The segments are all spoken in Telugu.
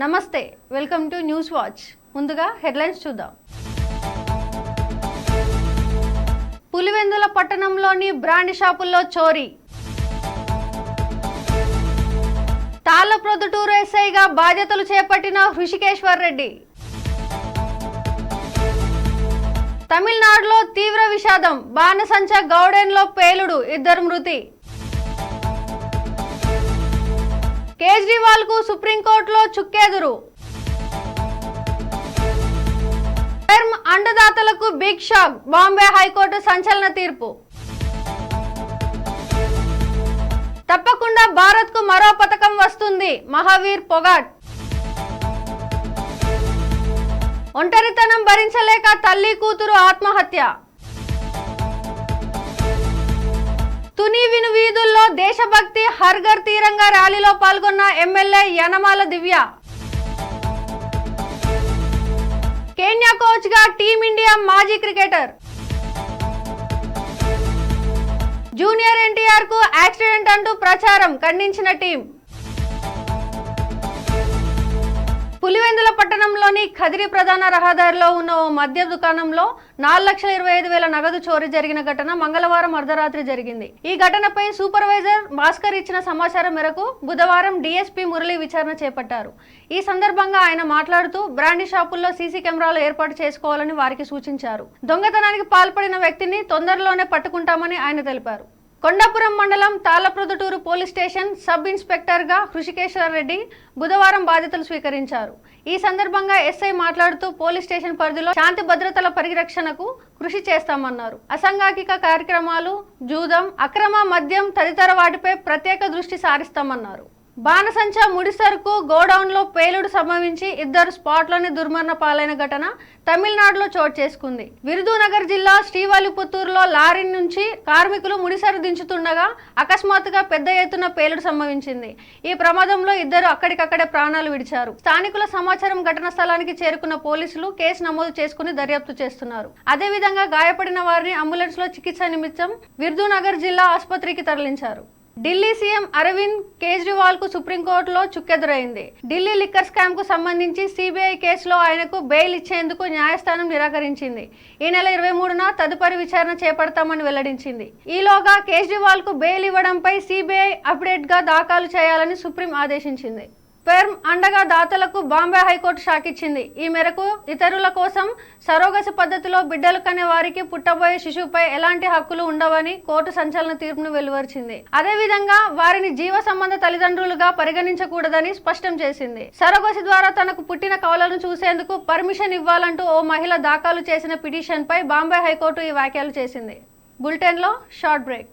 నమస్తే వెల్కమ్ టు న్యూస్ వాచ్. ముందుగా హెడ్లైన్స్ చూద్దాం. పులివెందుల పట్టణంలోని బ్రాండ్ షాపుల్లో చోరీ. తాళ్ళప్రొద్దుటూరు ఎస్ఐగా బాధ్యతలు చేపట్టిన హృషికేశ్వర్ రెడ్డి. తమిళనాడులో తీవ్ర విషాదం బాణసంచ గౌడెన్లో పేలుడు ఇద్దరు మృతి. కేజ్రీవాల్కు సుప్రీంకోర్టులో చుక్కెదురు. టర్మ్ అండదాతలకు big shock Bombay high court సంచలన తీర్పు. తప్పకుండా భారత్కు మరో పథకం వస్తుంది మహావీర్ పొగాట్ ఒంటరితనం భరించలేక తల్లి కూతురు ఆత్మహత్య. తుని విను వీధుల్లో దేశభక్తి హర్ఘర్ ర్యాలీలో పాల్గొన్న ఎమ్మెల్యే యనమాల దివ్య. కేన్యా కోచ్గా టీమిండియా మాజీ క్రికెటర్. జూనియర్ ఎన్టీఆర్కు యాక్సిడెంట్ అంటూ ప్రచారం ఖండించిన టీం. పులివెందుల పట్టణంలోని ఖదిరి ప్రధాన రహదారిలో ఉన్న ఓ మద్య దుకాణంలో నాలుగు లక్షల ఇరవై ఐదు వేల నగదు చోరీ జరిగిన ఘటన మంగళవారం అర్ధరాత్రి జరిగింది. ఈ ఘటనపై సూపర్వైజర్ భాస్కర్ ఇచ్చిన సమాచారం మేరకు బుధవారం డీఎస్పీ మురళి విచారణ చేపట్టారు. ఈ సందర్భంగా ఆయన మాట్లాడుతూ బ్రాండీ షాపుల్లో సీసీ కెమెరాలు ఏర్పాటు చేసుకోవాలని వారికి సూచించారు. దొంగతనానికి పాల్పడిన వ్యక్తిని తొందరలోనే పట్టుకుంటామని ఆయన తెలిపారు. కొండాపురం మండలం తాళప్రదుటూరు పోలీస్ స్టేషన్ సబ్ ఇన్స్పెక్టర్గా హృషికేశ్వర రెడ్డి బుధవారం బాధ్యతలు స్వీకరించారు. ఈ సందర్భంగా ఎస్ఐ మాట్లాడుతూ పోలీస్ స్టేషన్ పరిధిలో శాంతి భద్రతల పరిరక్షణకు కృషి చేస్తామన్నారు. అసంఘాకిక కార్యక్రమాలు జూదం అక్రమ మద్యం తదితర వాటిపై ప్రత్యేక దృష్టి సారిస్తామన్నారు. బాణసంచ ముడిసరుకు గోడౌన్లో పేలుడు సంభవించి ఇద్దరు స్పాట్లోని దుర్మరణ పాలైన ఘటన తమిళనాడులో చోటు చేసుకుంది. విరుదునగర్ జిల్లా శ్రీవాలిపుత్తూరులో లారీ నుంచి కార్మికులు ముడిసరు దించుతుండగా అకస్మాత్తుగా పెద్ద ఎత్తున పేలుడు సంభవించింది. ఈ ప్రమాదంలో ఇద్దరు అక్కడికక్కడే ప్రాణాలు విడిచారు. స్థానికుల సమాచారం ఘటన స్థలానికి చేరుకున్న పోలీసులు కేసు నమోదు చేసుకుని దర్యాప్తు చేస్తున్నారు. అదేవిధంగా గాయపడిన వారిని అంబులెన్స్లో చికిత్స నిమిత్తం విరుదునగర్ జిల్లా ఆసుపత్రికి తరలించారు. ఢిల్లీ సీఎం అరవింద్ కేజ్రీవాల్కు సుప్రీంకోర్టులో చుక్కెదురైంది. ఢిల్లీ లిక్కర్ స్కామ్కు సంబంధించి సిబిఐ కేసులో ఆయనకు బెయిల్ ఇచ్చేందుకు న్యాయస్థానం నిరాకరించింది. ఈ నెల ఇరవై మూడున తదుపరి విచారణ చేపడతామని వెల్లడించింది. ఈలోగా కేజ్రీవాల్కు బెయిల్ ఇవ్వడంపై సిబిఐ అప్డేట్గా దాఖలు చేయాలని సుప్రీం ఆదేశించింది. పెర్మ్ అండగా దాతలకు బాంబే హైకోర్టు షాకిచ్చింది. ఈ మేరకు ఇతరుల కోసం సరోగసి పద్ధతిలో బిడ్డలు కనే వారికి పుట్టబోయే శిశువుపై ఎలాంటి హక్కులు ఉండవని కోర్టు సంచలన తీర్పును వెలువరిచింది. అదేవిధంగా వారిని జీవ సంబంధ తల్లిదండ్రులుగా పరిగణించకూడదని స్పష్టం చేసింది. సరోగసి ద్వారా తనకు పుట్టిన కవలను చూసేందుకు పర్మిషన్ ఇవ్వాలంటూ ఓ మహిళ దాఖలు చేసిన పిటిషన్ పై బాంబే హైకోర్టు ఈ వ్యాఖ్యలు చేసింది. బులెటిన్లో షార్ట్ బ్రేక్.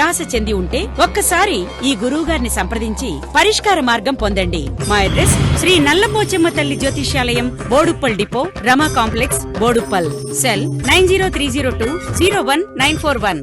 నిరాశ చెంది ఉంటే ఒక్కసారి ఈ గురువు గారిని సంప్రదించి పరిష్కార మార్గం పొందండి. మా అడ్రస్ శ్రీ నల్లమోచమ్మ తల్లి జ్యోతిష్యాలయం Boduppal depot Rama complex Boduppal. Cell nine zero three zero two zero one nine four one.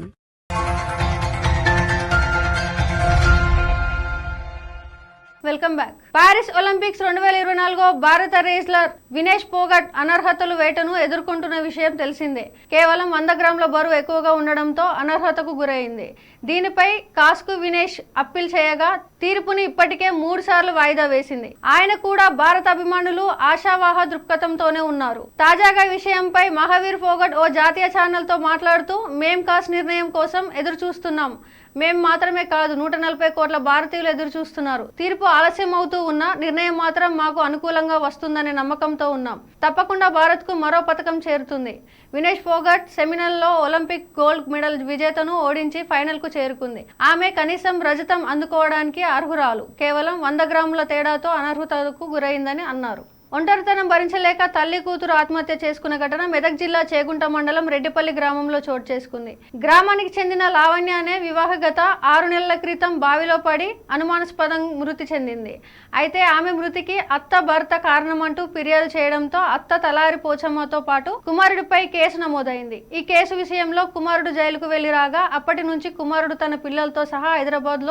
Welcome back. Paris Olympics రెండు వేల ఇరవై నాలుగో భారత రేస్లర్ వినేష్ పోగట్ అనర్హతలు వేటను ఎదుర్కొంటున్న విషయం తెలిసిందే. కేవలం వంద గ్రాముల బరువు ఎక్కువగా ఉండడంతో అనర్హతకు గురైంది. దీనిపై కాస్కు వినేష్ అప్పీల్ చేయగా తీర్పుని ఇప్పటికే మూడు సార్లు వాయిదా వేసింది. ఆయన కూడా భారత అభిమానులు ఆశావాహ దృక్పథంతోనే ఉన్నారు. తాజాగా విషయంపై మహావీర్ ఫోగట్ ఓ జాతీయ ఛానల్తో మాట్లాడుతూ మేం కాస్ నిర్ణయం కోసం ఎదురు చూస్తున్నాం మేం మాత్రమే కాదు నూట నలభై కోట్ల భారతీయులు ఎదురు చూస్తున్నారు. తీర్పు ఆలస్యం అవుతూ ఉన్నా నిర్ణయం మాత్రం మాకు అనుకూలంగా వస్తుందనే నమ్మకంతో ఉన్నాం. తప్పకుండా భారత్కు మరో పథకం చేరుతుంది. వినేష్ ఫోగట్ సెమినల్లో ఒలింపిక్ గోల్డ్ మెడల్ విజేతను ఓడించి ఫైనల్కు చేరుకుంది. ఆమె కనీసం రజతం అందుకోవడానికి అర్హురాలు. కేవలం వంద గ్రాముల తేడాతో అనర్హతకు గురైందని అన్నారు. ఒంటరితనం భరించలేక తల్లి కూతురు ఆత్మహత్య చేసుకున్న ఘటన మెదక్ జిల్లా చేగుంట మండలం రెడ్డిపల్లి గ్రామంలో చోటు చేసుకుంది. గ్రామానికి చెందిన లావణ్య అనే వివాహగత ఆరు నెలల క్రితం బావిలో పడి అనుమానాస్పదం మృతి చెందింది. అయితే ఆమె మృతికి అత్త భర్త కారణమంటూ ఫిర్యాదు చేయడంతో అత్త తలారి పోచమ్మతో పాటు కుమారుడిపై కేసు నమోదైంది. ఈ కేసు విషయంలో కుమారుడు జైలుకు వెళ్ళి రాగా అప్పటి నుంచి కుమారుడు తన పిల్లలతో సహా హైదరాబాద్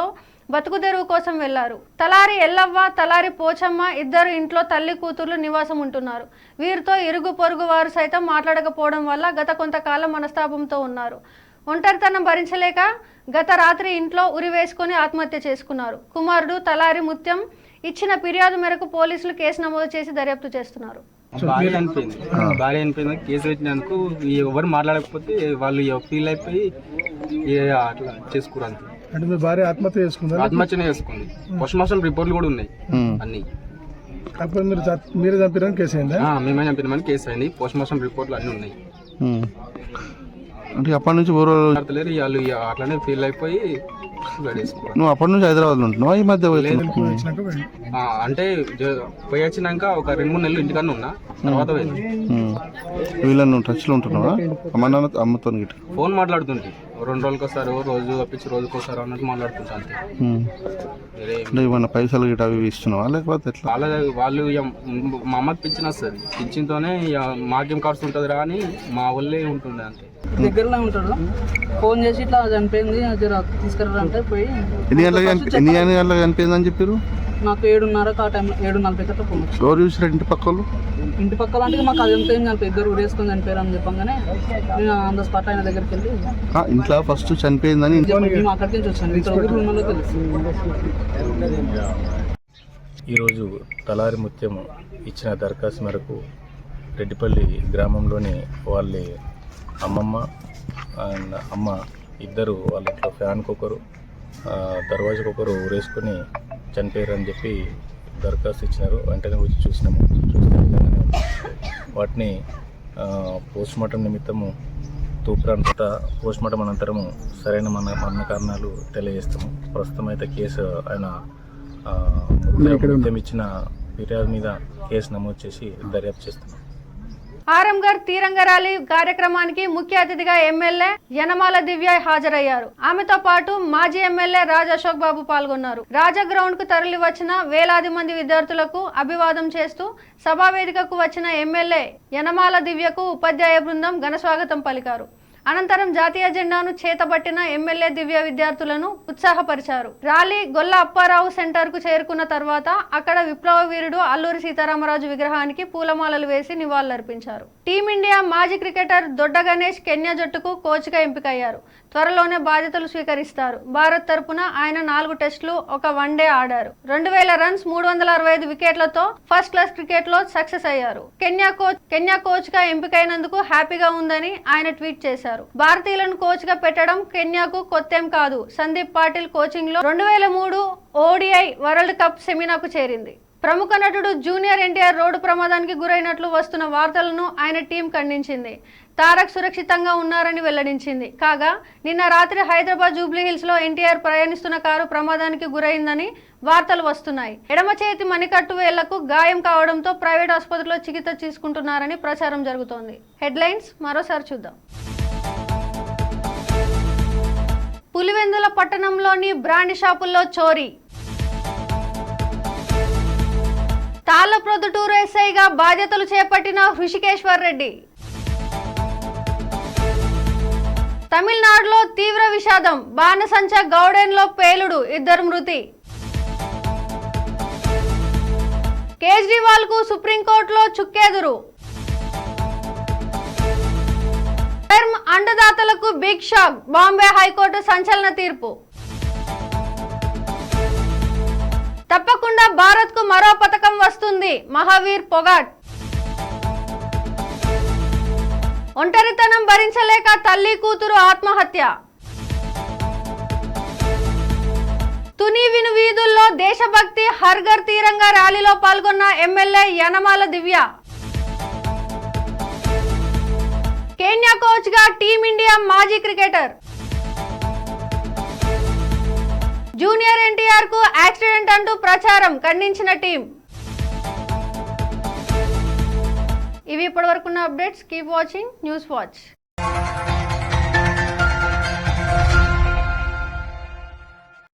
లో బతుకు తెరువు కోసం వెళ్ళారు. తలారి ఎల్లవ్వ తలారి పోచమ్మ ఇద్దరు ఇంట్లో తల్లి కూతుర్లు నివాసం ఉంటున్నారు. వీరితో ఇరుగు పొరుగు వారు సైతం మాట్లాడకపోవడం వల్ల గత కొంతకాలం మనస్తాపంతో ఉన్నారు. ఒంటరితనం భరించలేక గత రాత్రి ఇంట్లో ఉరి వేసుకుని ఆత్మహత్య చేసుకున్నారు. కుమారుడు తలారి ముత్యం ఇచ్చిన ఫిర్యాదు మేరకు పోలీసులు కేసు నమోదు చేసి దర్యాప్తు చేస్తున్నారు. భార్య అనిపోయింది భార్య అనిపోయింది కేసు పెట్టినందుకు ఎవరు మాట్లాడకపోతే వాళ్ళు ఫీల్ అయిపోయి అట్లా చేసుకురు అంతే. అంటే మీ భార్య ఆత్మహత్య చేసుకుందా? ఆత్మహత్యనే చేసుకుంది. పోస్ట్ మార్టం రిపోర్ట్లు కూడా ఉన్నాయి అన్ని. కాకపోతే మీరు చ- మీరే చంపారని కేసు అయిందా? ఆ, మేమే చంపినామని కేసు అయింది. పోస్ట్ మార్టం రిపోర్ట్లు అన్ని ఉన్నాయి. ఉమ్. అంటే అప్పటి నుంచి ఊరు మాట్లాడతలేరు వాళ్ళు ఇక అట్లానే ఫీల్ అయిపోయి సూసైడ్ చేసుకున్నారు నువ్వు అప్పటి నుంచి హైదరాబాద్లో ఉంటున్నావా? ఈ మధ్య లేదు. వచ్చినాక పోయింది. ఆ, అంటే జ- పోయి వచ్చినాక ఒక రెండు మూడు నెలలు ఇంటికన్నా ఉన్నా. తర్వాత పోయింది ఉమ్. వీళ్ళని నువ్వు టచ్లో ఉంటున్నావా? అమ్మ నాన్న అమ్మతో గిట్ట. ఫోన్ మాట్లాడుతుంటే. రెండు రోజులకి వస్తారు రోజు తప్పించి రోజుకి వస్తారు అన్నట్టు ఏం అంటే ఏమన్నా పైసలు గిట్ట అవి ఇస్తున్నావా లేకపోతే ఎట్లా? వాళ్ళ వాళ్ళు ఇక మా అమ్మకి పింఛన్ వస్తుంది. పింఛన్తోనే ఇక మాకేం ఖర్చు ఉంటుంది రా అని మా వాళ్ళే ఉంటుండే అంతే. దగ్గరలో ఉంటాడు. ఫోన్ చేసి ఇట్లా చనిపోయింది జర తీసుకురా అంటే పోయి ఎన్ని గంటలకు చనిపి- ఎన్ని ఎన్ని గంటలకు చనిపోయిందని చెప్పారు నాకు ఏడున్నరకు ఆ టైంలో ఏడు నలభై కట్ట ఫోన్ వచ్చింది. ఎవరు చూసారు ఇంటి పక్క వాళ్ళు ఇంటి పక్కల అంటే మాకు అదంతా ఏం చనిపోయి ఇద్దరు ఉరేసుకొని చనిపోయారు అని చెప్పంగానే నేను ఆన్ ద స్పాట్ ఆయన దగ్గరికి వెళ్ళి ఆ, ఇంట్లో ఫస్ట్ చనిపోయిందని మేము అక్కడికి నుంచి వచ్చాను ఇతర ఊరు ఉన్న వాళ్ళకి తెలుసు. ఈరోజు తలారి ముత్యము ఇచ్చిన దరఖాస్తు మేరకు రెడ్డిపల్లి గ్రామంలోని వాళ్ళ అమ్మమ్మ అండ్ అమ్మ ఇద్దరు వాళ్ళ ఇంట్లో ఫ్యాన్కి ఒకరు ఆ, దర్వాజకు ఒకరు ఊరేసుకొని చనిపోయారు అని చెప్పి దరఖాస్తు ఇచ్చినారు. వెంటనే వచ్చి చూసినాము. చూస్తే ఉంది. వాటిని పోస్ట్ మార్టం నిమిత్తము తూప్రాంత పోస్ట్ మార్టం అనంతరము సరైన మన మరణ కారణాలు తెలియజేస్తాము. ప్రస్తుతం అయితే కేసు ఆయన మృతం ఇచ్చిన ఫిర్యాదు మీద కేసు నమోదు చేసి దర్యాప్తు చేస్తున్నాం. ఆరంగర్ తీరంగ కార్యక్రమానికి ముఖ్య అతిథిగా ఎమ్మెల్యే యనమాల దివ్య హాజరయ్యారు. ఆమెతో పాటు మాజీ ఎమ్మెల్యే రాజ్ అశోక్ బాబు పాల్గొన్నారు. రాజా గ్రౌండ్కు తరలి వచ్చిన వేలాది మంది విద్యార్థులకు అభివాదం చేస్తూ సభా వేదికకు వచ్చిన ఎమ్మెల్యే యనమాల దివ్యకు ఉపాధ్యాయ బృందం ఘన స్వాగతం పలికారు. అనంతరం జాతీయ జెండాను చేతబట్టిన ఎమ్మెల్యే దివ్య విద్యార్థులను ఉత్సాహపరిచారు. ర్యాలీ గొల్ల అప్పారావు సెంటర్కు చేరుకున్న తర్వాత అక్కడ విప్లవ వీరుడు అల్లూరి సీతారామరాజు విగ్రహానికి పూలమాలలు వేసి నివాళులర్పించారు. టీమిండియా మాజీ క్రికెటర్ దొడ్డ గణేష్ కెన్యా జట్టుకు కోచ్గా ఎంపికయ్యారు. త్వరలోనే బాధ్యతలు స్వీకరిస్తారు. భారత్ తరపున ఆయన నాలుగు టెస్టులు ఒక వన్డే ఆడారు. రెండు వేల రన్స్ మూడు వందల అరవై ఐదు వికెట్లతో ఫస్ట్ క్లాస్ క్రికెట్లో సక్సెస్ అయ్యారు. కెన్యా కోచ్ కెన్యా కోచ్గా ఎంపికైనందుకు హ్యాపీగా ఉందని ఆయన ట్వీట్ చేశారు. భారతీయులను కోచ్గా పెట్టడం కెన్యాకు కొత్తేం కాదు. సందీప్ పాటిల్ కోచింగ్లో రెండు వేల మూడు ఓడిఐ వరల్డ్ కప్ సెమినాకు చేరింది. ప్రముఖ నటుడు జూనియర్ ఎన్టీఆర్ రోడ్డు ప్రమాదానికి గురైనట్లు వస్తున్న వార్తలను ఆయన టీం ఖండించింది. తారక్ సురక్షితంగా ఉన్నారని వెల్లడించింది. కాగా నిన్న రాత్రి హైదరాబాద్ జూబ్లీహిల్స్లో ఎన్టీఆర్ ప్రయాణిస్తున్న కారు ప్రమాదానికి గురైందని వార్తలు వస్తున్నాయి. ఎడమ చేతి మణికట్టు వేళ్ళకు గాయం కావడంతో ప్రైవేట్ ఆసుపత్రిలో చికిత్స తీసుకుంటున్నారని ప్రచారం జరుగుతోంది. హెడ్లైన్స్ మరోసారి చూద్దాం. పులివెందుల పట్టణంలోని బ్రాండ్ షాపుల్లో చోరీ. తాళ్ళ ప్రొద్దుటూరు ఎస్ఐగా బాధ్యతలు చేపట్టిన హృషికేశ్వర్ రెడ్డి. తమిళనాడులో తీవ్ర విషాదం బాణసంచ గౌడెన్లో పేలుడు ఇద్దరు మృతి. కేజ్రీవాల్కు సుప్రీంకోర్టులో చుక్కెదురు. టర్మ్ అండదాతలకు big shock Bombay high court సంచలన తీర్పు. తప్పకుండా భారత్కు మరో పథకం వస్తుంది. మహావీర్ పొగాట్ ఒంటరితనం భరించలేక తల్లి కూతురు ఆత్మహత్య. తుని విను వీధుల్లో దేశభక్తి హర్ఘర్ తీరంగా ర్యాలీలో పాల్గొన్న ఎమ్మెల్యే యనమాల దివ్య. కేన్యా కోచ్గా టీమిండియా మాజీ క్రికెటర్. జూనియర్ ఎన్టీఆర్కు యాక్సిడెంట్ అంటూ ప్రచారం ఖండించిన టీం. ఇవి ఇప్పటివరకున్న updates. Keep watching news watch